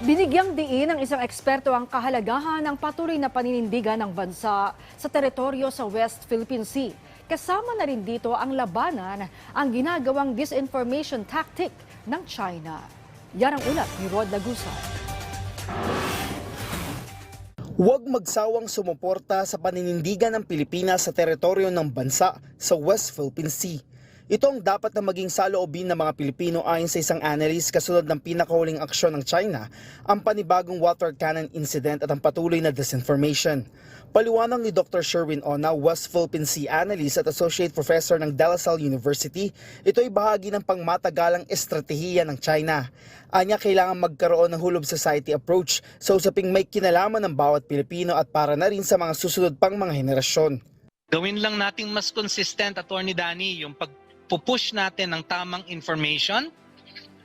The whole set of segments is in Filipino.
Binigyang diin ng isang eksperto ang kahalagahan ng patuloy na paninindigan ng bansa sa teritoryo sa West Philippine Sea. Kasama na rin dito ang labanan ang ginagawang disinformation tactic ng China. Yan ang ulat ni Rod Lagusa. Huwag magsawang sumuporta sa paninindigan ng Pilipinas sa teritoryo ng bansa sa West Philippine Sea. Ito ang dapat na maging saloobin ng mga Pilipino ayon sa isang analyst kasunod ng pinakahuling aksyon ng China, ang panibagong water cannon incident at ang patuloy na disinformation. Paliwanag ni Dr. Sherwin Ona, West Philippine Sea Analyst at Associate Professor ng De La Salle University, ito ay bahagi ng pangmatagalang estratehiya ng China. Anya kailangan magkaroon ng of society approach sa usaping may kinalaman ng bawat Pilipino at para na rin sa mga susunod pang mga henerasyon. Gawin lang nating mas consistent, Attorney Danny, yung pagpupush natin ng tamang information.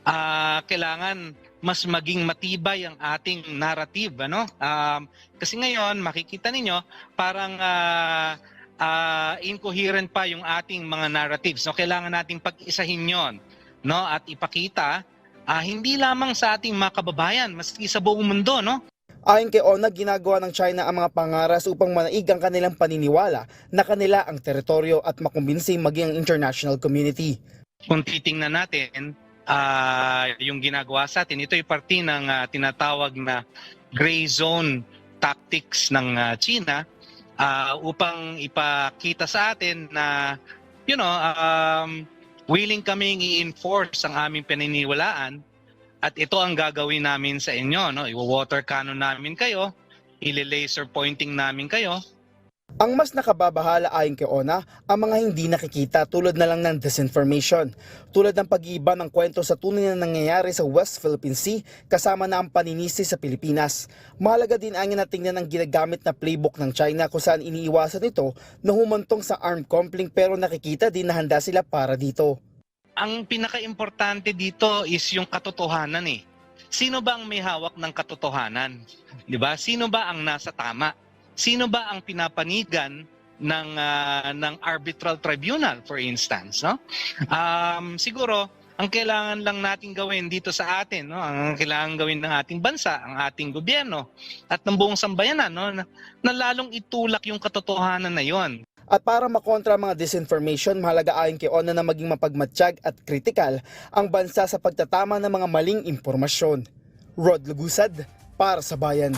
Ah, kailangan mas maging matibay ang ating narrative. Ano? Um, kasi ngayon, makikita ninyo, parang ah, ah, incoherent pa yung ating mga narratives. No? Kailangan nating pag-isahin yon no? at ipakita ah, hindi lamang sa ating mga kababayan, maski sa buong mundo. No? Ayon kay Ona, ginagawa ng China ang mga pangaras upang manaig ang kanilang paniniwala na kanila ang teritoryo at makumbinsi maging ang international community. kung titingnan natin ah, yung ginagawa sa atin, ito ay parte ng ah, tinatawag na gray zone tactics ng ah, China ah, upang ipakita sa atin na you know um, willing kaming i-enforce ang aming paniniwalaan at ito ang gagawin namin sa inyo no i-water cannon namin kayo ile-laser pointing namin kayo Ang mas nakababahala ayon kay Ona, ang mga hindi nakikita tulad na lang ng disinformation. Tulad ng pag-iiba ng kwento sa tunay na nangyayari sa West Philippine Sea kasama na ang paninisi sa Pilipinas. Mahalaga din ang na tingnan ang ginagamit na playbook ng China kung saan iniiwasan ito na humantong sa armed conflict pero nakikita din na handa sila para dito. Ang pinaka-importante dito is yung katotohanan eh. Sino ba ang may hawak ng katotohanan? 'Di ba? Sino ba ang nasa tama? Sino ba ang pinapanigan ng ah, ng arbitral tribunal for instance, no? Um, siguro ang kailangan lang natin gawin dito sa atin, no? Ang kailangan gawin ng ating bansa, ang ating gobyerno at ng buong sambayanan, no? Na, na lalong itulak yung katotohanan na 'yon. At para makontra mga disinformation, mahalaga ayon kay Ona na maging mapagmatsyag at kritikal ang bansa sa pagtatama ng mga maling impormasyon. Rod Lugusad, para sa Bayan.